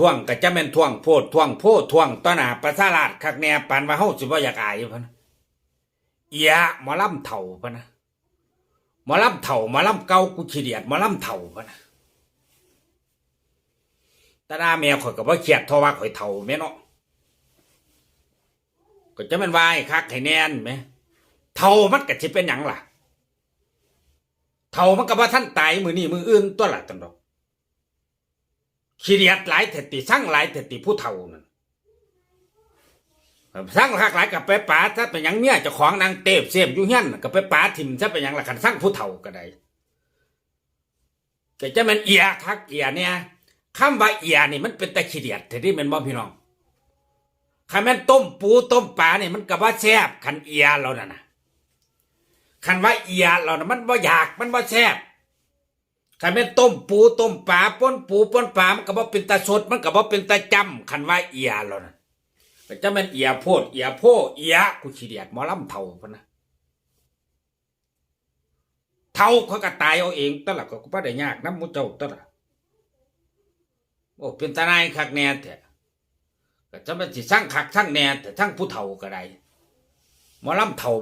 ท่วงก็จะแม่นท่วงโพดท่วงโพดท่วงต้อหาประสาราชคักแน่ปานว่าเฮาสิบ่อยากอายพะนะเอียหมอลำเถ่าพะนะหมอลำเถ่าหมอลำเก่ากูขี้เดียดหมอลำเถ่าพะนะตาดาแมวข่อยก็บ่เครียดทว่าข่อยเถ่าแม่เนาะก็จะแม่นวาให้คักให้แน่นแหมเถ่ามันก็สิเป็นหยังล่ะเถ่ามันก็บ่ทันตายมื้อนี้มื้ออื่นตัวละตันดอก ขี้เดียดหลายเถติสร้างหลายเถติผู้เฒ่านั่นสร้างหลากหลายกับไปป๋าถ้าเป็นยังเมียจ้าของนางเตบเสียบอยู่เฮียนกับไปป๋าถิ่มถ้าเป็นยังละกันสร้างผู้เฒ่าก็ได้แต่จะมันเอียคักเอียเนี่ยคำว่าเอียนี่มันเป็นแต่ขี้เดียดแต่ที่มันบ่พี่น้องคันแม่นต้มปูต้มปลาเนี่ยมันก็ว่าแซ่บคันเอียเราน่ะนะคันว่าเอียเราน่ะมันบ่อยากมันบ่แซ่บ คันเป็นต้มปูต้มปลาป้นปูป้นปลามันก็บ่เป็นตาสดมันก็บ่เป็นตาจำคันว่าเอียแล้วนะแต่จะเป็นเอียโพดเอียโพเอียกูขี้เดียดมอลำเท่าพนะเท่าเขาก็ตายเอาเองตะละก็บ่ได้ยากน้ำมูเจ้าตะละโอ้เป็นตาหนายคักแน่แท้ก็จะมันสิสร้างคักสร้างแน่แต่ทั้งผู้เฒ่าก็ได้มอลำเท่า